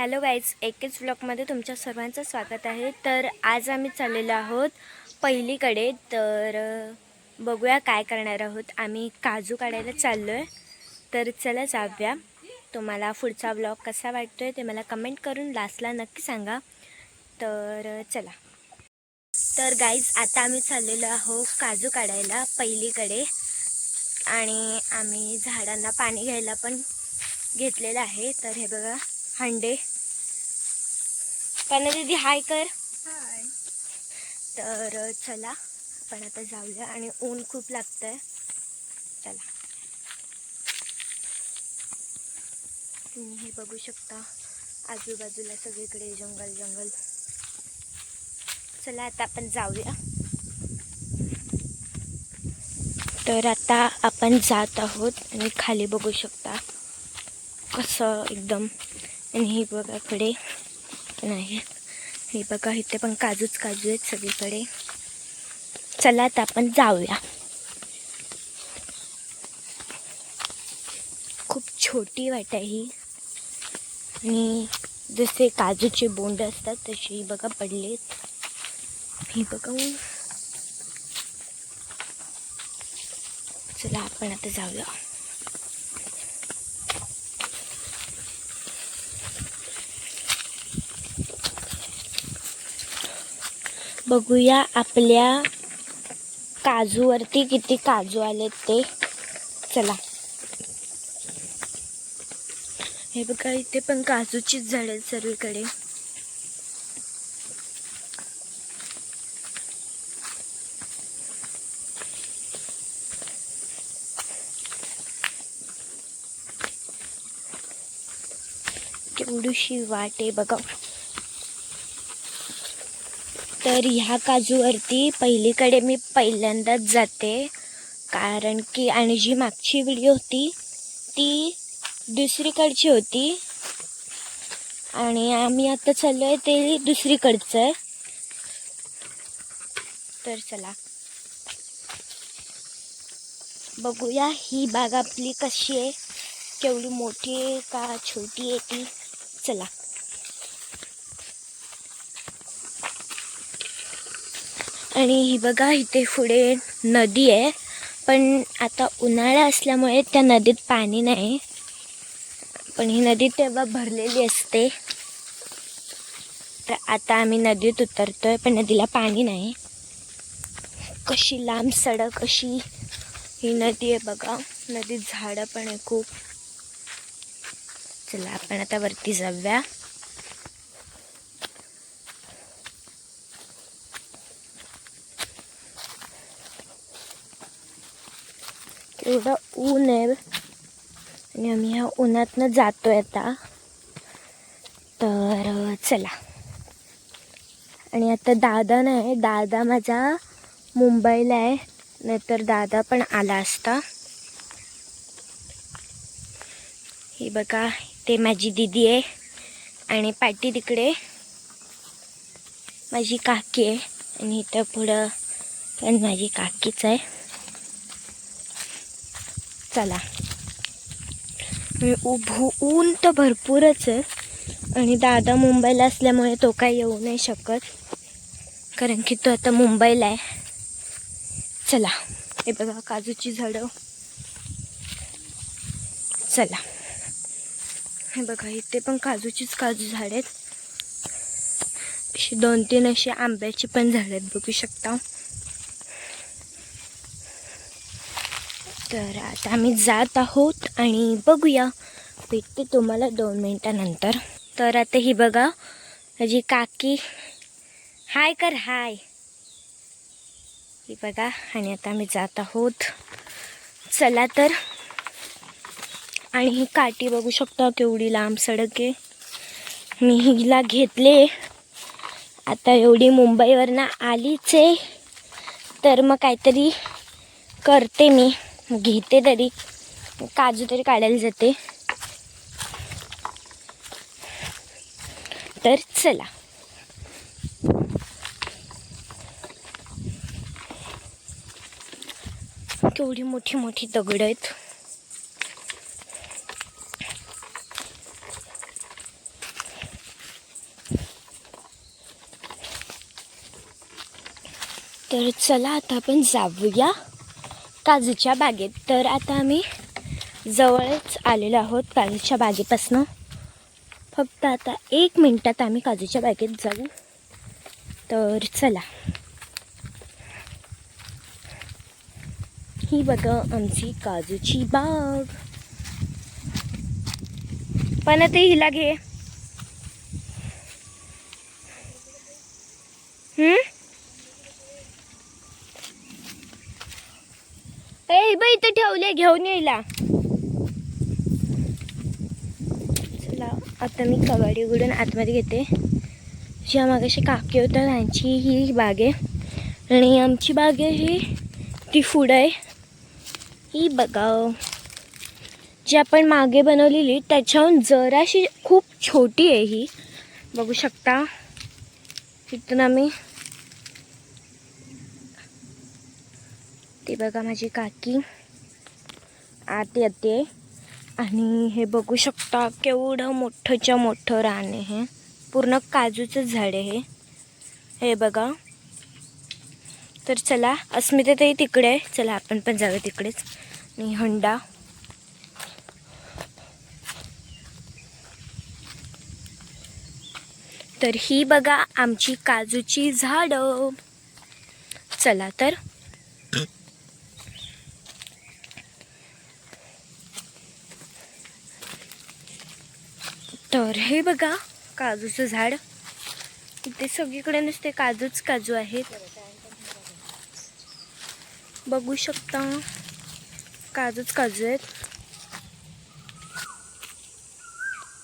Hello guys एकेच ब्लॉगमध्ये तुमच्या सर्वांचं स्वागत आहे. तर आज आम्ही चाललेलो आहोत पहिलीकडे. तर बघूया काय करणार आहोत. आम्ही काजू काढायला चाललो आहे तर चला जाऊया. तुम्हाला पुढचा ब्लॉग कसा वाटतो आहे ते मला कमेंट करून लास्टला नक्की सांगा. तर चला. तर गाईज आता आम्ही चाललेलो आहोत काजू काढायला पहिलीकडे. आणि आम्ही झाडांना पाणी घ्यायला पण घेतलेलं आहे. तर हे बघा हंडे. पण दीदी हाय कर. तर चला आपण आता जाऊया आणि ऊन खूप लागतंय. चला. तुम्ही हे बघू शकता आजूबाजूला सगळीकडे जंगल जंगल. चला आता आपण जाऊया. तर आता आपण जात आहोत आणि खाली बघू शकता. कसं एकदम. आणि ही बघा नाही हे बघा इथे पण काजूच काजू आहेत सगळीकडे. चला आता आपण जाऊया. खूप छोटी वाट आहे ही. आणि जसे काजूचे बोंड असतात तशी बघा पडलेत. ही बघा. चला आपण आता जाऊया. बघूया आपल्या काजूवरती किती काजू आलेत ते. चला. हे बघा इथे पण काजूचीच झाडे सर्वीकडे केवढीशी वाट आहे बघा. तर ह्या काजूवरती पहिलीकडे मी पहिल्यांदाच जाते. कारण की आणि जी मागची व्हिडिओ होती ती दुसरीकडची होती. आणि आम्ही आता चाललो आहे ते दुसरीकडचं. आहे तर चला. बघूया ही बाग आपली कशी आहे. केवढी मोठी आहे का छोटी आहे ती. चला. आणि ही बघा इथे पुढे नदी आहे. पण आता उन्हाळा असल्यामुळे त्या नदीत पाणी नाही. पण ही नदी तेव्हा भरलेली असते. तर आता आम्ही नदीत उतरतोय पण नदीला पाणी नाही. कशी लांब सडक अशी ही नदी आहे बघा. नदीत झाडं पण आहे खूप. चला आपण आता वरती जाऊया. एवढं ऊन आहे आणि आम्ही ह्या उन्हातनं जातोय आता. तर चला. आणि आता दादा नाही दादा माझा मुंबईला आहे. नाहीतर दादा पण आला असता. ही बघा ते माझी दिदी आहे. आणि पाठी तिकडे. माझी काकी आहे. आणि इथं पुढं पण माझी काकीच आहे. चला. मी उभू ऊन तर भरपूरच आहे. आणि दादा मुंबईला असल्यामुळे तो काही येऊ नाही शकत. कारण की तो आता मुंबईला आहे. चला. हे बघा काजूची झाडं. चला. हे बघा इथे पण काजूचीच काजू झाड आहेत. अशी दोन तीन अशी आंब्याची पण झाड आहेत बघू शकता. तर आता आम्ही जात आहोत आणि बघूया. भेटते तुम्हाला दोन मिनटानंतर. तर आता ही बघा माझी काकी. हाय कर हाय ही बघा आणि आता आम्ही जात आहोत. चला तर. आणि ही काठी बघू शकता केवढी लांब सडक आहे. मी हिला घेतले. आता एवढी मुंबईवरनं आलीच आहे. तर मग काहीतरी करते मी. घेते तरी. काजू तरी काढायला जाते. तर चला. केवढी मोठी मोठी दगड आहेत. तर चला आता आपण जाऊया. काजूच्या बागेत. तर आता आम्ही जवळच आलेलो आहोत काजूच्या बागेपासनं. फक्त आता एक मिनटात आम्ही काजूच्या बागेत जाऊ. तर चला. ही बघा आमची काजूची बाग. पण ते हिला घे. बाई घेऊन येईला चला आता मी कबाडी उघडून आतमध्ये घेते. ज्या मागाशी काकी होत्या त्यांची ही बाग आहे. आणि आमची बाग आहे ही ती फूड आहे. ही बघा जी आपण मागे बनवलेली त्याच्याहून जराशी खूप छोटी आहे ही. बघू शकता. तिथून आम्ही ती बघा माझी काकी. आत येते. आणि हे बघू शकता केवढं मोठंच्या मोठं रान आहे. हे पूर्ण काजूचं झाड आहे. हे. बघा. तर चला अस्मिता ताई तिकडे आहे. चला आपण पण जाऊया तिकडेच. आणि हंडा. तर ही बघा आमची काजूची झाडं. चला तर. तर हे बघा काजूचं झाड. इथे सगळीकडे नुसते काजूच काजू आहेत. बघू शकता काजूच काजू आहेत.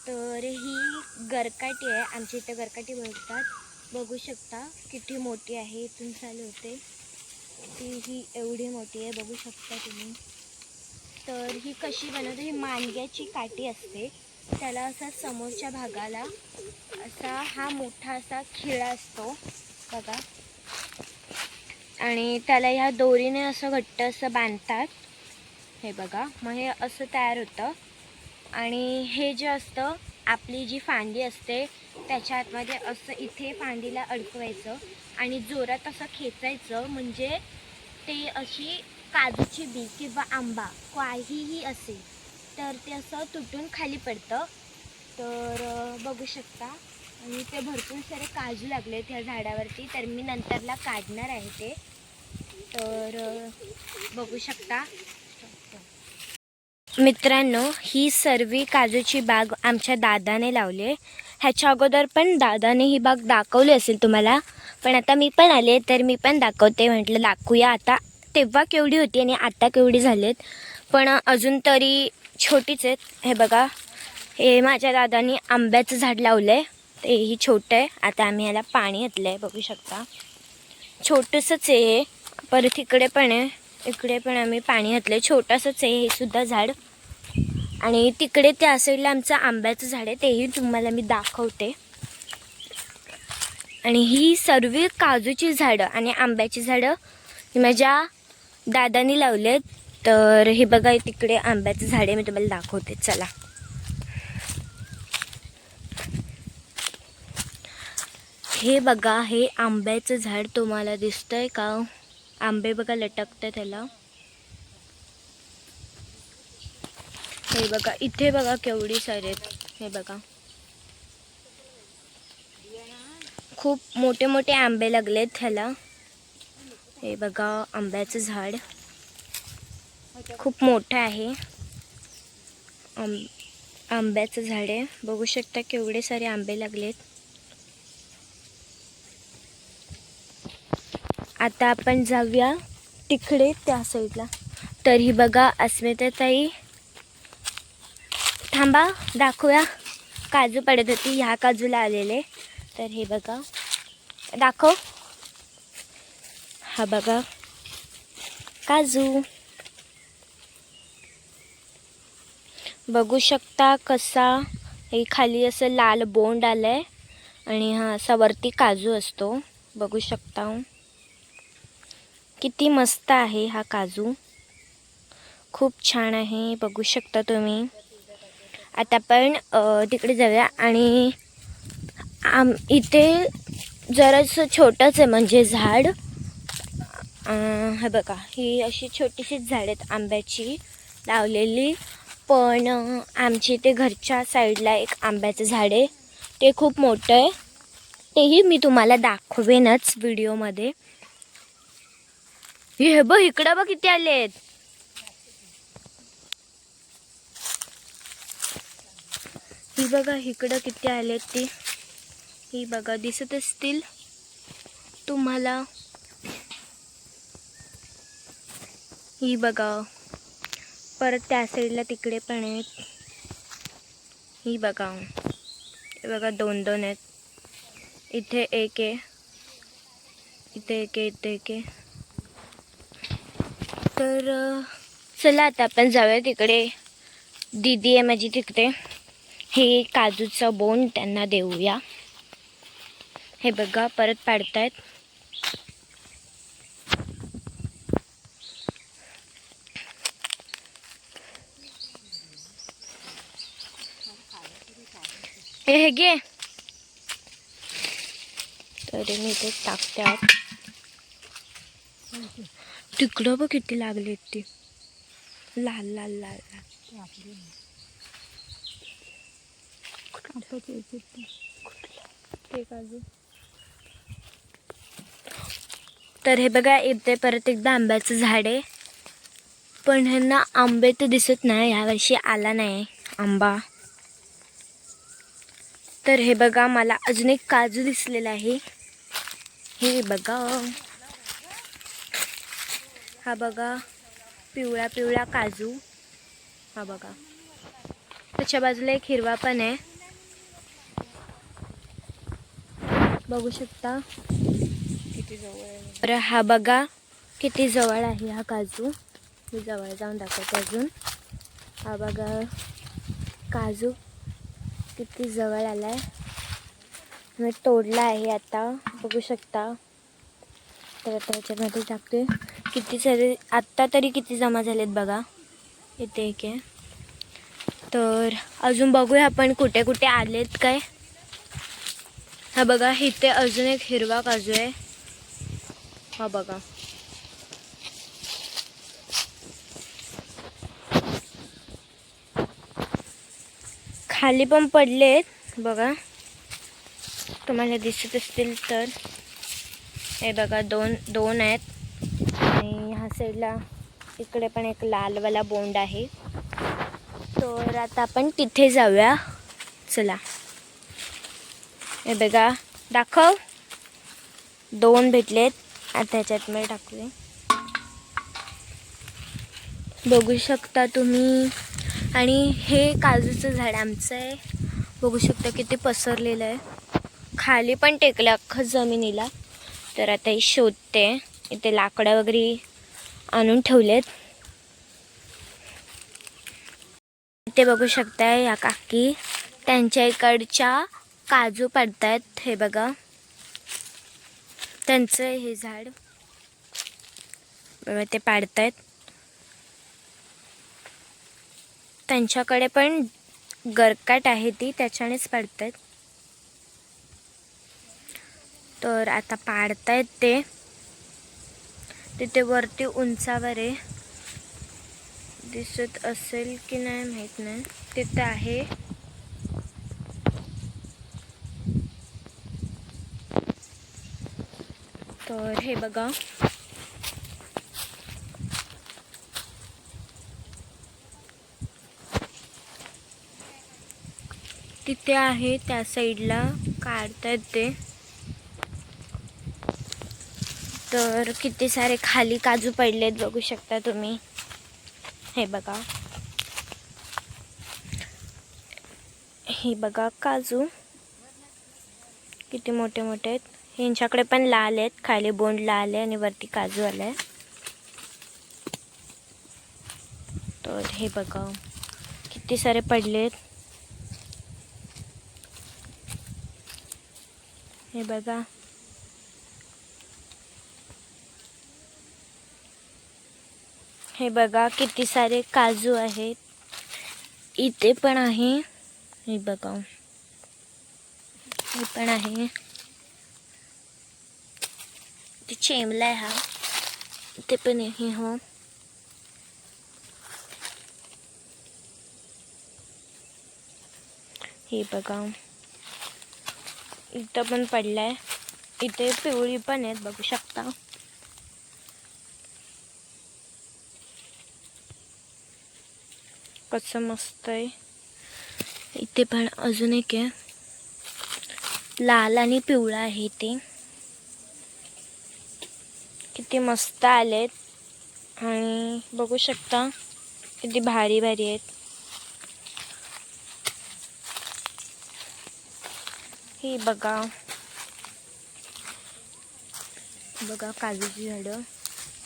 तर ही गरकाटी आहे आमच्या इथे गरकाटी बोलतात बघू शकता किती मोठी आहे इथून चालू होते. ती ही एवढी मोठी आहे बघू शकता तुम्ही. तर ही कशी बनवते ही मांडग्याची काठी असते. त्याला असा समोरच्या भागाला असा हा मोठा असा खिळा असतो बघा. आणि त्याला ह्या दोरीने असं घट्ट असं बांधतात. हे बघा मग हे असं तयार होतं. आणि हे जे असतं आपली जी फांदी असते त्याच्या आतमध्ये असं इथे फांदीला अडकवायचं आणि जोरात असं खेचायचं म्हणजे ते अशी काजूची बी किंवा आंबा काहीही असेल. तर ते असं तुटून खाली पडतं. तर बघू शकता. आणि ते भरपूर सारे काजू लागले त्या झाडावरती. तर मी नंतरला काढणार आहे ते. तर बघू शकता. मित्रांनो ही सर्व काजूची बाग आमच्या दादाने लावली आहे. ह्याच्या अगोदर पण दादाने ही बाग दाखवली असेल तुम्हाला. पण आता मी पण आले तर मी पण दाखवते. म्हटलं दाखवूया आता. तेव्हा केवढी होती आणि आता केवढी झालीत. पण अजून तरी छोटीच आहेत. हे बघा हे माझ्या दादानी आंब्याचं झाड लावलं आहे तेही छोटं आहे. आता आम्ही ह्याला पाणी घातलं आहे बघू शकता. छोटंसंच आहे हे. परत इकडे पण आहे. इकडे पण आम्ही पाणी घातलं आहे छोटंसंच आहे हे सुद्धा झाड. आणि तिकडे त्या साईडला आमचं आंब्याचं झाड आहे. तेही तुम्हाला मी दाखवते. आणि ही सर्व काजूची झाडं आणि आंब्याची झाडं माझ्या दादानी लावले आहेत तर हे बघा तिकडे आंब्याचं झाडे मी तुम्हाला दाखवते. चला. हे बघा हे आंब्याचं झाड तुम्हाला दिसतंय का? आंबे बघा लटकतं त्याला. हे बघा इथे बघा केवढी सारे आहेत. हे बघा. खूप मोठे मोठे आंबे लागलेत ह्याला. हे बघा आंब्याचं झाड. खूप मोठं आहे. आंब आंब्याचं झाड आहे. बघू शकता केवढे सारे आंबे लागलेत. आता आपण जाऊया तिकडे त्या साईडला तर ही बघा अस्मिताताई. थांबा दाखवूया. काजू पडत होती ह्या काजूला आलेले. तर हे बघा. दाखव. हा बघा. काजू. बघू शकता कसा हे खाली असं लाल बोंड आलंय आणि हा असा वरती काजू असतो. बघू शकता हो. किती मस्त आहे हा काजू. खूप छान आहे बघू शकता तुम्ही. आता आपण तिकडे जाऊया आणि आम इथे जरासं छोटंच आहे म्हणजे झाड. हे बघा ही अशी छोटीशीच झाड आहेत आंब्याची लावलेली. पण आमच्या इथे घरच्या साईडला एक आंब्याचं झाड आहे. ते खूप मोठं आहे. तेही मी तुम्हाला दाखवेनच व्हिडिओमध्ये. हे बघ इकडं बघ किती आले आहेत. ही बघा इकडं किती आलेत ती. ही बघा दिसत असतील तुम्हाला. ही बघा. परत त्या साईडला तिकडे पण आहेत. ही बघा. हे बघा दोन दोन आहेत. इथे एक आहे. इथे एक आहे इथे एक आहे. तर चला आता आपण जाऊया तिकडे. दीदी आहे माझी तिकडे. हे काजूचं बोंड त्यांना देऊया. हे बघा परत पाडतायत. हे घे. तरी मी ते टाकते आत तिकडं बघ किती लागलेत ती. लाल लाल लाल लाल. ते काजू तर हे बघा इथे परत एकदा आंब्याचं झाड आहे. पण ह्यांना आंबे तर दिसत नाही यावर्षी आला नाही आंबा. तर हे बघा मला अजून एक काजू दिसलेला आहे. हे बघा. हा बघा पिवळा पिवळा काजू. हा बघा. त्याच्या बाजूला एक हिरवा पण आहे. बघू शकता? किती जवळ आहे तर हा बघा किती जवळ आहे हा काजू. मी जवळ जाऊन दाखवते अजून. हा बघा काजू. किती जवळ आला आहे म्हणजे मी तोडला आहे आता. बघू शकता. तर आता याच्यामध्ये टाकते. किती सारे आत्ता तरी किती जमा झालेत बघा. इथे एक आहे. तर अजून बघूया आपण कुठे कुठे आलेत काय. हा बघा इथे अजून एक हिरवा काजू आहे. हा बघा. खाली पण पडलेत. बघा. तुम्हाला दिसत असतील तर. हे बघा दोन दोन आहेत. आणि ह्या साईडला इकडे पण एक लालवाला बोंड आहे. तर आता आपण तिथे जाऊया. चला. हे बघा. दाखव. दोन भेटलेत. आता ह्याच्यात मी टाकले बघू शकता तुम्ही. आणि हे काजूचं झाड आमचं आहे. बघू शकता किती पसरलेलं आहे. खाली पण टेकलं अख्खं जमिनीला. तर आता ही शोधते. इथे लाकडं वगैरे आणून ठेवलेत. ते बघू शकताय या काकी. त्यांच्या इकडच्या काजू पडतायत. हे बघा. त्यांचं हे झाड. ते पाडतायत. त्यांच्याकडे पण गरकाट आहे ती त्याच्यानेच पाडतायत. तर आता पाडतायत ते. तिथे वरती उंचावर आहे. दिसत असेल की नाही माहीत नाही. तिथे आहे. तर हे बघा. तिथे आहे त्या साईडला काढतात ते. तर किती सारे खाली काजू पडलेत बघू शकता तुम्ही. हे बघा. हे बघा काजू. किती मोठे मोठे आहेत. यांच्याकडे पण लाल आहेत खाली बोंड लाल आहे आणि वरती काजू आलाय तर हे बघा. किती सारे पडलेत हे बघा हे बघा, किती सारे काजू आहेत. इथे पण आहे. हे हे पण आहे. ते चेमलाय हा. ते पण आहे हो. हे बघा. इथं पण पडलाय. इथे पिवळी पण आहेत बघू शकता. कसं मस्त आहे. इथे पण अजून एक आहे. लाल आणि पिवळा आहे ते किती मस्त आलेत. आणि बघू शकता किती भारी भारी आहेत. ही बघा. बघा काजूची झाडं.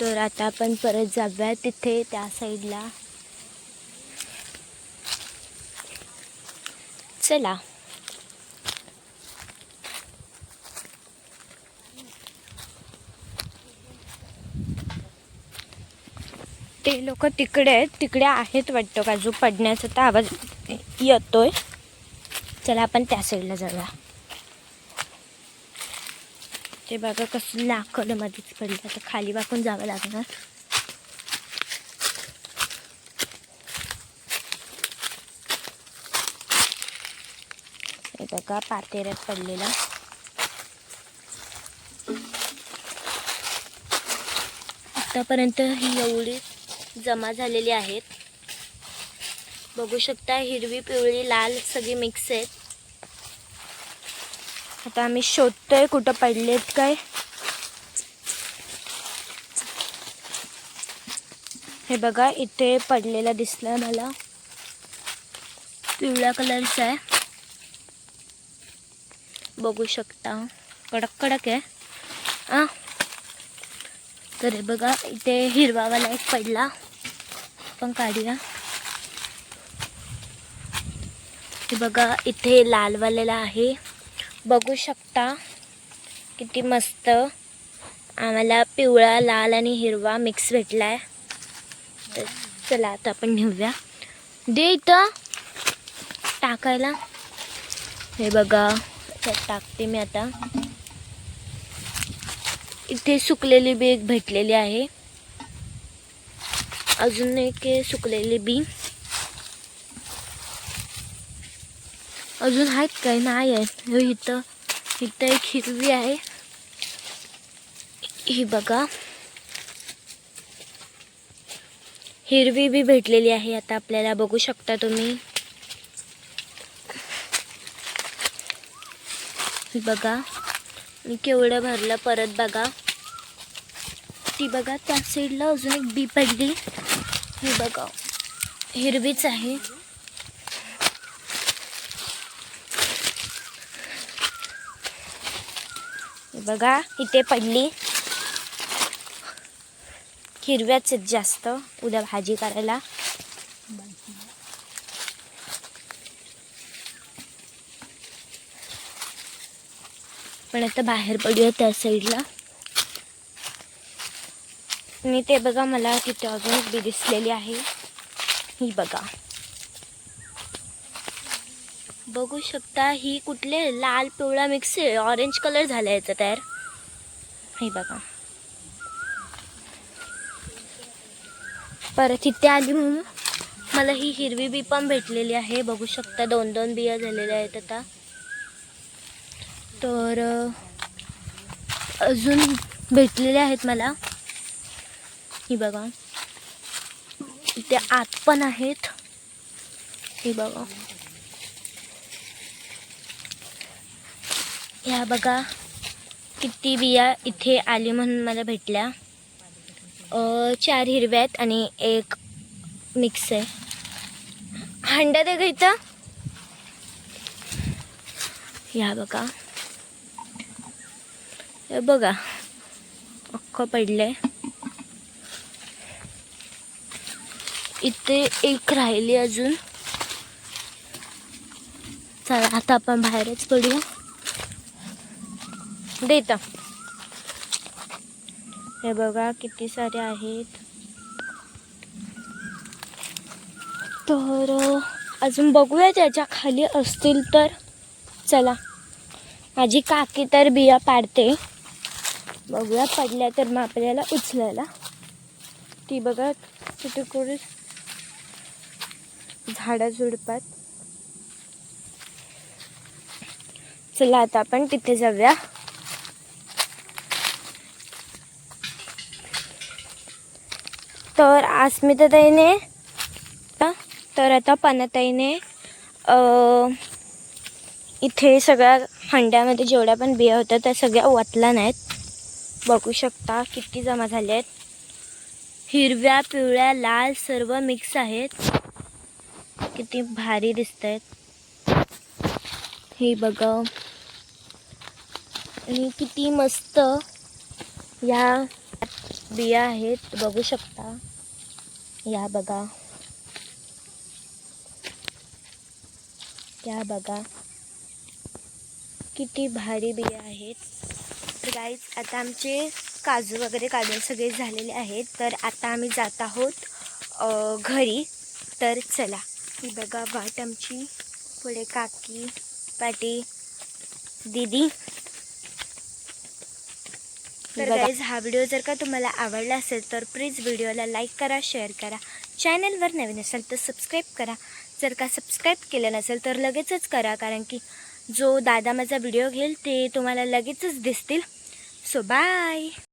तर आता आपण परत जाऊया तिथे त्या साईडला. चला. ते लोक तिकडे आहेत तिकडे आहेत वाटतं. काजू पडण्याचा तर आवाज येतोय. चला आपण त्या साईडला जाऊया. ते बघा कसं लाकड मध्येच पडलं. आता खाली वाकून जावं लागणार. हे बघा पातेऱ्यात पडलेला. आतापर्यंत ही एवढी जमा झालेली आहेत. बघू शकता हिरवी पिवळी लाल सगळी मिक्स आहेत. आता आम्ही शोधतोय कुठं पडलेत काय. हे बघा इथे पडलेला दिसला मला. पिवळ्या कलरचा आहे. बघू शकता. कडक कडक आहे. आ. तर हे बघा इथे हिरवावाला एक पडला. पण काढूया. हे बघा इथे लालवालेला आहे. बघू शकता. किती मस्त. आम्हाला पिवळा लाल आणि हिरवा मिक्स भेटला आहे तर चला आता आपण घेऊया. दे इथं. टाकायला. हे बघा. त्यात टाकते मी आता. इथे सुकलेली बी एक भेटलेली आहे. अजून एक सुकलेली बी. अजून आहेत काय नाही आहेत इथं इथं एक हिरवी आहे. ही बघा. हिरवी बी भेटलेली आहे आता आपल्याला बघू शकता तुम्ही. बघा. मी केवढं भरलं परत बघा. ती बघा त्या साईडला अजून एक बी पडली. ही बघा. हिरवीच आहे. बघा इथे पडली. हिरव्याच आहेत जास्त. उद्या भाजी करायला. पण आता बाहेर पडूया त्या साईडला आणि ते बघा मला तिथे अजून बी दिसलेली आहे. ही बघा. बघू शकता ही कुठले लाल पिवळा मिक्स आहे ऑरेंज कलर झाला याचा तयार. हे बघा. परत इथे आली म्हणून मला ही हिरवी बी पण भेटलेली आहे. बघू शकता दोन दोन बिया झालेल्या आहेत आता. तर अजून भेटलेले आहेत मला. ही बघा. इथे आत पण आहेत. ही बघा. ह्या बघा किती बिया इथे आली म्हणून मला भेटल्या. चार हिरव्या आहेत आणि एक मिक्स आहे. हंडा दे घ्यायचा इथं. ह्या बघा. हे बघा अख्खं पडलंय. इथे एक राहिली अजून. चला आता आपण बाहेरच पडूया. देता हे बघा किती सारे आहेत. तर अजून बघूया त्याच्याखाली असतील तर. चला. माझी काकी तर बिया पाडते. बघूया पडल्या तर मग आपल्याला उचलायला. ती बघा तिथे कुठे झाडा झुडपात. चला आता आपण तिथे जाऊया. तर अस्मिताताईने तर आता पानाताईने इथे सगळ्या हंड्यामध्ये जेवढ्या पण बिया होत्या त्या सगळ्या वाटल्या नाहीत. बघू शकता किती जमा झाल्या आहेत हिरव्या पिवळ्या लाल सर्व मिक्स आहेत. किती भारी दिसत आहेत हे बघा. आणि किती मस्त या बिया आहेत. बघू शकता. या बघा. या बघा. किती भारी बिया आहेत. गाईज आता आमचे काजू वगैरे काढून सगळे झालेले आहेत. तर आता आम्ही जात आहोत घरी. तर चला. ही बघा वाट आमची. पुढे काकी पाटी दीदी. तर गाईज हा व्हिडिओ जर का तुम्हाला आवडला असेल तर प्लीज व्हिडिओला लाईक करा शेअर करा. चॅनलवर नवीन असेल तर सबस्क्राईब करा. जर का सबस्क्राईब केलं नसेल तर लगेचच करा कारण की जो दादा माझा व्हिडिओ घेईल ते तुम्हाला लगेचच दिसतील. So bye